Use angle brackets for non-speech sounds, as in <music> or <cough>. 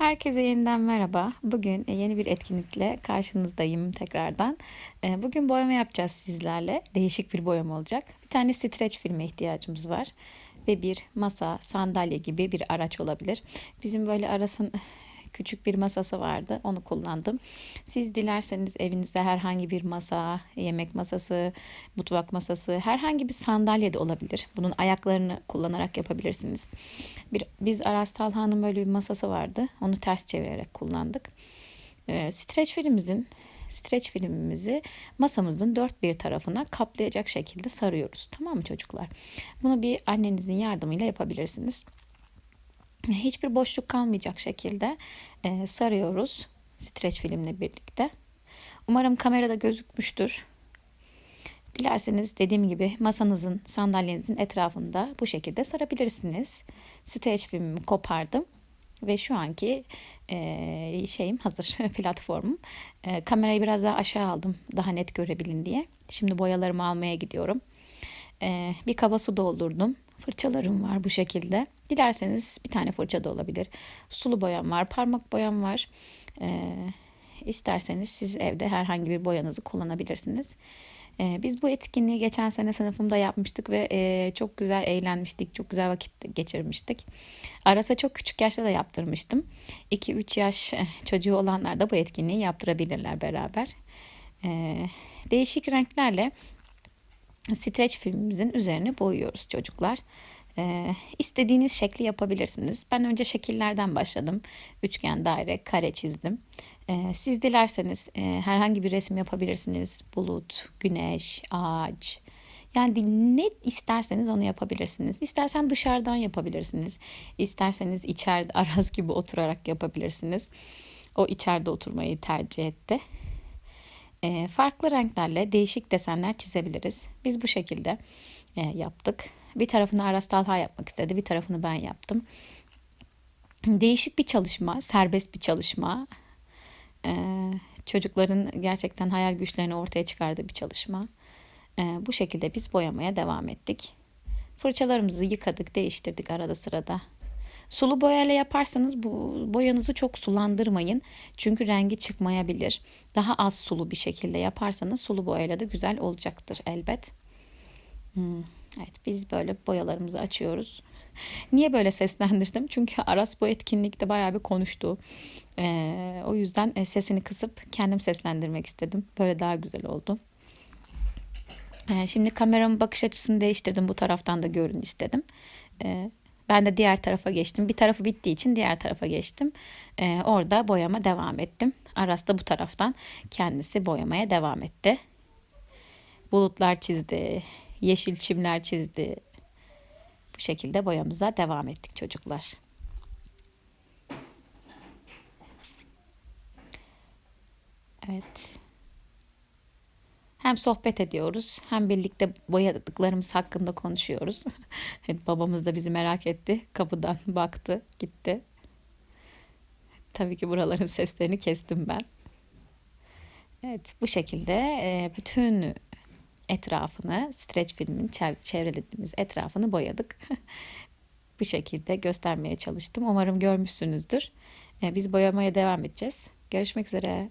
Herkese yeniden merhaba. Bugün e, yeni bir etkinlikle karşınızdayım tekrardan. E, Bugün boyama yapacağız sizlerle. Değişik bir boyama olacak. Bir tane streç filme ihtiyacımız var. Ve bir masa, sandalye gibi bir araç olabilir. Bizim böyle arasın küçük bir masası vardı. Onu kullandım. Siz dilerseniz evinizde herhangi bir masa, yemek masası, mutfak masası, herhangi bir sandalye de olabilir. Bunun ayaklarını kullanarak yapabilirsiniz. Bir, biz Aras Talha'nın böyle bir masası vardı. Onu ters çevirerek kullandık. Ee, streç filmimizin streç filmimizi masamızın dört bir tarafına kaplayacak şekilde sarıyoruz. Tamam mı çocuklar? Bunu bir annenizin yardımıyla yapabilirsiniz hiçbir boşluk kalmayacak şekilde e, sarıyoruz streç filmle birlikte. Umarım kamerada gözükmüştür. Dilerseniz dediğim gibi masanızın, sandalyenizin etrafında bu şekilde sarabilirsiniz. Streç filmimi kopardım ve şu anki e, şeyim hazır <laughs> platformum. E, kamerayı biraz daha aşağı aldım daha net görebilin diye. Şimdi boyalarımı almaya gidiyorum. E, bir kaba su doldurdum. Fırçalarım var bu şekilde. Dilerseniz bir tane fırça da olabilir. Sulu boyam var, parmak boyam var. Ee, isterseniz siz evde herhangi bir boyanızı kullanabilirsiniz. Ee, biz bu etkinliği geçen sene sınıfımda yapmıştık ve e, çok güzel eğlenmiştik, çok güzel vakit geçirmiştik. Arasa çok küçük yaşta da yaptırmıştım. 2-3 yaş eh, çocuğu olanlar da bu etkinliği yaptırabilirler beraber. Ee, değişik renklerle streç filmimizin üzerine boyuyoruz çocuklar. Ee, istediğiniz şekli yapabilirsiniz. Ben önce şekillerden başladım. Üçgen, daire, kare çizdim. Ee, siz dilerseniz e, herhangi bir resim yapabilirsiniz. Bulut, güneş, ağaç. Yani ne isterseniz onu yapabilirsiniz. İstersen dışarıdan yapabilirsiniz. İsterseniz içeride <laughs> araz gibi oturarak yapabilirsiniz. O içeride oturmayı tercih etti. E, farklı renklerle değişik desenler çizebiliriz. Biz bu şekilde e, yaptık. Bir tarafını Aras Talha yapmak istedi, bir tarafını ben yaptım. Değişik bir çalışma, serbest bir çalışma. E, çocukların gerçekten hayal güçlerini ortaya çıkardığı bir çalışma. E, bu şekilde biz boyamaya devam ettik. Fırçalarımızı yıkadık, değiştirdik arada sırada. Sulu boyayla yaparsanız bu boyanızı çok sulandırmayın. Çünkü rengi çıkmayabilir. Daha az sulu bir şekilde yaparsanız sulu boyayla da güzel olacaktır elbet. Hmm, evet biz böyle boyalarımızı açıyoruz. <laughs> Niye böyle seslendirdim? Çünkü Aras bu etkinlikte bayağı bir konuştu. Ee, o yüzden e, sesini kısıp kendim seslendirmek istedim. Böyle daha güzel oldu. Ee, şimdi kameramın bakış açısını değiştirdim. Bu taraftan da görün istedim. Ee, ben de diğer tarafa geçtim. Bir tarafı bittiği için diğer tarafa geçtim. Ee, orada boyama devam ettim. Aras da bu taraftan kendisi boyamaya devam etti. Bulutlar çizdi. Yeşil çimler çizdi. Bu şekilde boyamıza devam ettik çocuklar. Evet hem sohbet ediyoruz hem birlikte boyadıklarımız hakkında konuşuyoruz. <laughs> Babamız da bizi merak etti. Kapıdan <laughs> baktı, gitti. Tabii ki buraların <laughs> seslerini kestim ben. Evet, bu şekilde e, bütün etrafını, streç filmin çevrelediğimiz etrafını boyadık. bu şekilde göstermeye çalıştım. Umarım görmüşsünüzdür. E, biz boyamaya devam edeceğiz. Görüşmek üzere.